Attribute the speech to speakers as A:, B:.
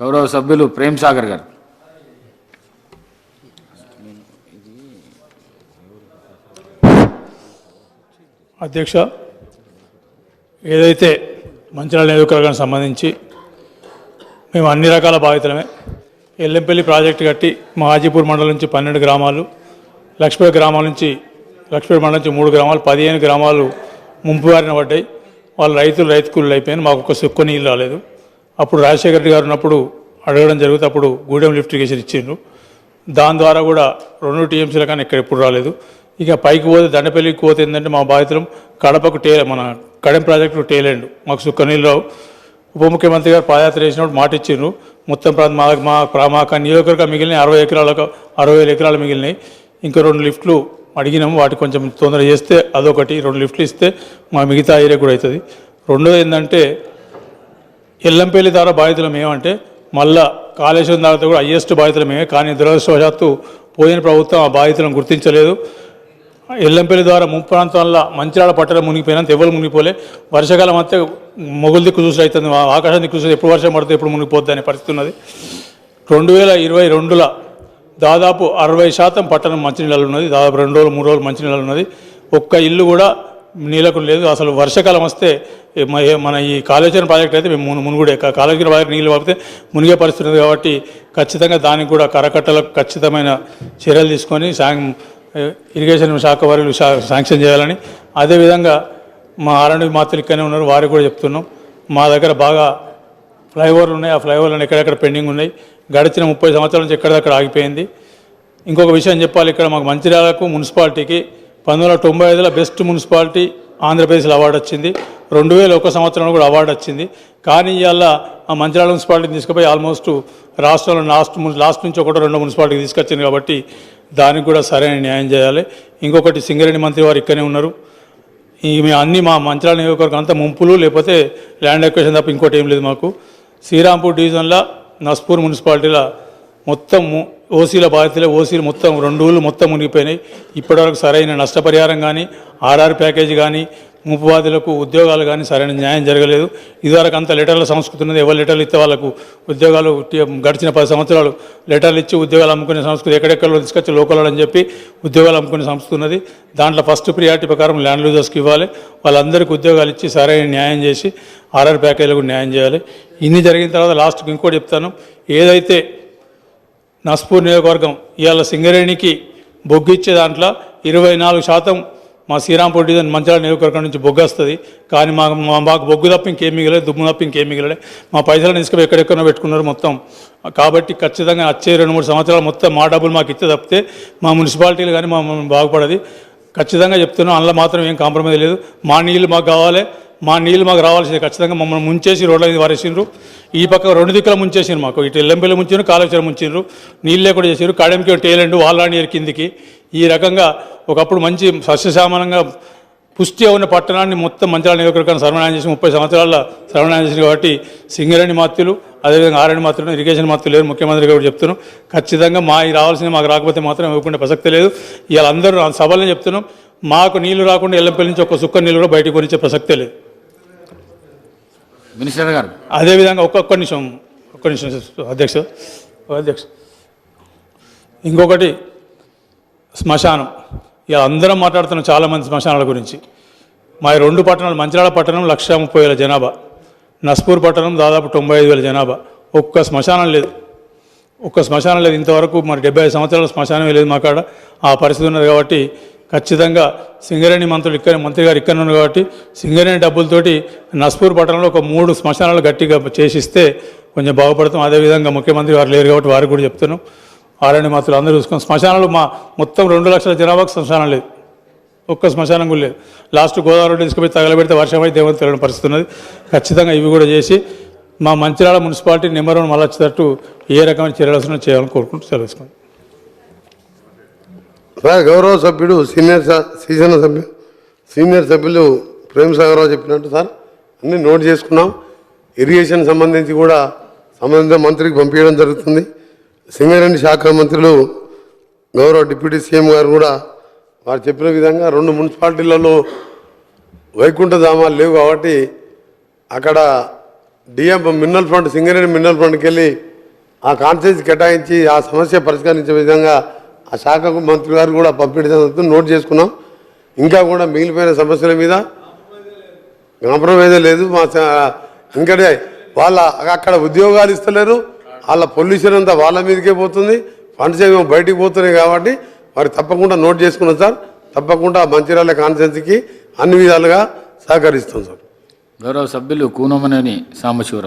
A: గౌరవ సభ్యులు ప్రేమ్ సాగర్ గారు.
B: అధ్యక్ష ఏదైతే మంచిర్యాల నియోజకవర్గానికి సంబంధించి మేము అన్ని రకాల బాధితులమే. ఎల్లంపల్లి ప్రాజెక్టు కట్టి మా హాజీపూర్ మండలం నుంచి పన్నెండు గ్రామాలు లక్ష్మీపేట గ్రామాల నుంచి లక్ష్మీపేట మండలం నుంచి మూడు గ్రామాలు పదిహేను గ్రామాలు ముంపు బారిన పడ్డాయి. వాళ్ళ రైతులు రైతు కూలీలు అయిపోయింది మాకు ఒక సుక్కు నీళ్ళు రాలేదు. అప్పుడు రాజశేఖర రెడ్డి గారు ఉన్నప్పుడు అడగడం జరిగితే అప్పుడు గూడెం లిఫ్ట్ ఇరిగేషన్ ఇచ్చిండ్రు. దాని ద్వారా కూడా రెండు టీఎంసీల కానీ ఇక్కడ ఎప్పుడు రాలేదు. ఇక పైకి పోతే దండపల్లికి పోతే ఏంటంటే మా బాధితులం కడపకు టే మన కడెం ప్రాజెక్టు టేలెండ్. మాకు సుక్క రావు. ఉప ముఖ్యమంత్రి గారు పాదయాత్ర చేసినప్పుడు మాట ఇచ్చిండ్రు. మొత్తం ప్రాంతం మా మా ప్రామాక మా నియోజకవర్గం మిగిలిన అరవై ఎకరాలకు అరవై వేల ఎకరాలు మిగిలినాయి. ఇంకా రెండు లిఫ్ట్లు అడిగినాము. వాటి కొంచెం తొందర చేస్తే అదొకటి రెండు లిఫ్ట్లు ఇస్తే మా మిగతా ఏరియా కూడా అవుతుంది. రెండోది ఏంటంటే ఎల్లంపల్లి ద్వారా బాధితులు మేమంటే మళ్ళా కాళేశ్వరం తర్వాత కూడా హయ్యెస్ట్ బాధితులమే కానీ దురదృష్టవశాత్తు పోయిన ప్రభుత్వం ఆ బాధితులను గుర్తించలేదు. ఎల్లంపల్లి ద్వారా ముంపు ప్రాంతాల్లో మంచిరాల పట్టణం మునిగిపోయినంత ఎవరు మునిగిపోలే. వర్షాకాలం అంతే మొగులు దిక్కు చూసి అవుతుంది ఆకాశం దిక్కు చూసి ఎప్పుడు వర్షం పడితే ఎప్పుడు మునిగిపోద్ది అనే పరిస్థితి ఉన్నది. రెండు వేల ఇరవై రెండుల దాదాపు అరవై శాతం పట్టణం మంచినీళ్ళు ఉన్నది. దాదాపు రెండు రోజులు మూడు రోజులు మంచినీళ్ళు ఉన్నది. ఒక్క ఇల్లు కూడా నీళ్ళకు లేదు. అసలు వర్షాకాలం వస్తే మన ఈ కాళేశ్వరం ప్రాజెక్ట్ అయితే మేము మునుగుడే. కా- కాళేశ్వరం ప్రాజెక్ట్ నీళ్ళు పడితే మునిగే పరిస్థితి ఉంది కాబట్టి ఖచ్చితంగా దానికి కూడా కరకట్టలకు ఖచ్చితమైన చర్యలు తీసుకొని శాంక్ ఇరిగేషన్ శాఖ వారు శా- శాంక్షన్ చేయాలని. అదేవిధంగా మా ఆర్ఎండ్బి మాత్రులు ఇక్కడనే ఉన్నారు. వారికి కూడా చెప్తున్నాం. మా దగ్గర బాగా ఫ్లైఓవర్లు ఉన్నాయి. ఆ ఫ్లైఓవర్లను ఎక్కడెక్కడ పెండింగ్ ఉన్నాయి. గడిచిన ముప్పై సంవత్సరాల నుంచి ఎక్కడెక్కడ ఆగిపోయింది. ఇంకొక విషయం చెప్పాలి. ఇక్కడ మాకు మంచిర్యాలకు మున్సిపాలిటీకి పంతొమ్మిది వందల తొంభై ఐదులో బెస్ట్ మున్సిపాలిటీ ఆంధ్రప్రదేశ్లో అవార్డు వచ్చింది. రెండు వేల ఒక సంవత్సరంలో కూడా అవార్డు వచ్చింది. కానీ ఇవాళ ఆ మంచిర్యాల మున్సిపాలిటీని తీసుకుపోయి ఆల్మోస్ట్ రాష్ట్రంలో లాస్ట్ లాస్ట్ నుంచి ఒకటో రెండో మున్సిపాలిటీకి తీసుకొచ్చింది కాబట్టి దానికి కూడా సరైన న్యాయం చేయాలి. ఇంకొకటి సింగరేణి మంత్రి వారు ఇక్కడనే ఉన్నారు. ఈ మేము అన్ని మా మంచిర్యాల నియోజకవర్గం అంతా ముంపులు లేకపోతే ల్యాండ్ ఎక్వేషన్ తప్ప ఇంకోటి ఏం లేదు మాకు. శ్రీరాంపూర్ డివిజన్లో నస్పూర్ మున్సిపాలిటీలో మొత్తం ఓసీల బాధితులే ఓసీలు మొత్తం రెండు ఊళ్ళు మొత్తం మునిగిపోయినాయి. ఇప్పటివరకు సరైన నష్టపరిహారం కానీ ఆర్ఆర్ ప్యాకేజీ కానీ ముప్పు బాధితులకు ఉద్యోగాలు కానీ సరైన న్యాయం జరగలేదు. ఇదివరకు అంత లెటర్ల సంస్కృతి ఉన్నది. ఎవరు లెటర్లు ఇస్తే వాళ్ళకు ఉద్యోగాలు గడిచిన పది సంవత్సరాలు లెటర్లు ఇచ్చి ఉద్యోగాలు అమ్ముకునే సంస్కృతి ఎక్కడెక్కడో తీసుకొచ్చి లోకల్లో అని చెప్పి ఉద్యోగాలు అమ్ముకునే సంస్కృతి ఉన్నది. దాంట్లో ఫస్ట్ ప్రియారిటీ ప్రకారం ల్యాండ్ లూజర్స్కి ఇవ్వాలి. వాళ్ళందరికీ ఉద్యోగాలు ఇచ్చి సరైన న్యాయం చేసి ఆర్ఆర్ ప్యాకేజీలకు న్యాయం చేయాలి. ఇన్ని జరిగిన తర్వాత లాస్ట్కి ఇంకోటి చెప్తాను. ఏదైతే నస్పూర్ నియోజకవర్గం ఇవాళ సింగరేణికి బొగ్గిచ్చే దాంట్లో ఇరవై నాలుగు శాతం మా శ్రీరాంపూర్ డివిజన్ మంచిర్యాల నియోజకవర్గం నుంచి బొగ్గు వస్తుంది. కానీ మా మాకు బొగ్గు తప్ప ఇంకేం మిగలేదు దుమ్ము తప్ప ఇంకేం మిగలలే. మా పైసలను ఇసుక ఎక్కడెక్కడో పెట్టుకున్నారు మొత్తం. కాబట్టి ఖచ్చితంగా వచ్చే రెండు మూడు సంవత్సరాలు మొత్తం మా డబ్బులు మాకు ఇస్తే తప్పితే మా మున్సిపాలిటీలు కానీ మా మా బాగుపడది. ఖచ్చితంగా చెప్తున్నాం అందులో మాత్రం ఏం కాంప్రమైజ్ లేదు. మా నీళ్ళు మాకు కావాలి. మా నీళ్ళు మాకు రావాల్సింది ఖచ్చితంగా మమ్మల్ని ముంచేసి రోడ్ల మీద వారేసిండ్రు. ఈ పక్క రెండు దిక్కుల ముంచేసిండ్రు మాకు. ఇటు ఎల్లంపల్లి ముంచారు కాళేశ్వరం ముంచిండ్రు నీళ్ళే కూడా చేసారు కాడెంకి టేలెండ్ వాళ్ళని కిందికి. ఈ రకంగా ఒకప్పుడు మంచి సస్యశ్యామలంగా పుష్టి ఉన్న పట్టణాన్ని మొత్తం మంచిర్యాల నియోజకవర్గాన్ని సర్వనాయం చేసి ముప్పై సంవత్సరాల సర్వనాయం చేసింది కాబట్టి సింగరేణి మాత్రులు అదేవిధంగా ఆరణి మాత్రులు ఇరిగేషన్ మాత్రులు లేరు. ముఖ్యమంత్రి గారు చెప్తున్నాం ఖచ్చితంగా మా ఈ మాకు రాకపోతే మాత్రం ఇవ్వకుండా ప్రసక్తి లేదు. ఇవాళ అందరూ చెప్తున్నాం. మాకు నీళ్ళు రాకుండా ఎల్లంపల్లి నుంచి ఒక సుక్క నీళ్ళు కూడా బయటకు కొనిచ్చే ప్రసక్తే లేదు.
A: మినిస్టర్ గారు.
B: అదేవిధంగా ఒక్కొక్క నిమిషం ఒక్క నిమిషం అధ్యక్ష అధ్యక్ష. ఇంకొకటి శ్మశానం. ఇలా అందరం మాట్లాడుతున్నాం చాలామంది శ్మశానాల గురించి. మా రెండు పట్టణాలు మంచిరాల పట్టణం లక్ష ముప్పై వేల జనాభా. నస్పూర్ పట్టణం దాదాపు తొంభై ఐదు వేల జనాభా. ఒక్క శ్మశానం లేదు. ఒక్క శ్మశానం లేదు. ఇంతవరకు మరి డెబ్బై ఐదు సంవత్సరాల శ్మశానమే లేదు మా కాడ. ఆ పరిస్థితి ఉన్నది కాబట్టి ఖచ్చితంగా సింగరేణి మంత్రులు ఇక్కడ మంత్రి గారు ఇక్కడ ఉన్నారు కాబట్టి సింగరేణి డబ్బులతోటి నస్పూర్ పట్టణంలో ఒక మూడు శ్మశానాలు గట్టిగా చేసిస్తే కొంచెం బాగుపడతాం. అదేవిధంగా ముఖ్యమంత్రి వారు లేరు కాబట్టి వారికి కూడా చెప్తున్నాం. ఆరణ్య మంత్రులు అందరూ చూసుకొని శ్మశానాలు మా మొత్తం రెండు లక్షల జనాభాకు శ్మశానం లేదు. ఒక్క శ్మశానం కూడా లేదు. లాస్ట్ గోదావరి తీసుకుపోయి తగలబెడితే వర్షం అయితే తెలియని పరిస్థితి ఉన్నది. ఖచ్చితంగా ఇవి కూడా చేసి మా మంచిర్యాల మున్సిపాలిటీ నెంబర్ వన్ మళ్ళొచ్చేటట్టు ఏ రకమైన చర్యలు వస్తున్నా చేయాలని కోరుకుంటూ సెలవుసుకోండి
C: సార్ గౌరవ సభ్యుడు సీనియర్ సీజన్ సభ్యు సీనియర్ సభ్యులు ప్రేమ్ సాగర్రావు చెప్పినట్టు సార్. అన్నీ నోట్ చేసుకున్నాం. ఇరిగేషన్ సంబంధించి కూడా సంబంధిత మంత్రికి పంపించడం జరుగుతుంది. సింగరేణి శాఖ మంత్రులు గౌరవ డిప్యూటీ సీఎం గారు కూడా వారు చెప్పిన విధంగా రెండు మున్సిపాలిటీలలో వైకుంఠధామాలు లేవు కాబట్టి అక్కడ DM mineral fund Singareni mineral ఫండ్కి వెళ్ళి ఆ కాన్సెన్స్ కేటాయించి ఆ సమస్య పరిష్కరించే విధంగా ఆ శాఖకు మంత్రి గారు కూడా పంపించడం నోట్ చేసుకున్నాం. ఇంకా కూడా మిగిలిపోయిన సమస్యల మీద కాంప్రమైజ్ లేదు. మా ఎందుకంటే వాళ్ళ అక్కడ ఉద్యోగాలు ఇస్తలేరు. వాళ్ళ పొల్యూషన్ అంతా వాళ్ళ మీదకే పోతుంది. ఫండ్స్ ఏమో బయటికి పోతున్నాయి కాబట్టి వారు తప్పకుండా నోట్ చేసుకున్నాం సార్. తప్పకుండా మంచిర్యాల కాన్ఫరెన్స్కి అన్ని విధాలుగా సహకరిస్తాం సార్.
A: గౌరవ సభ్యులు కూనమనేని సాంబశివరావు.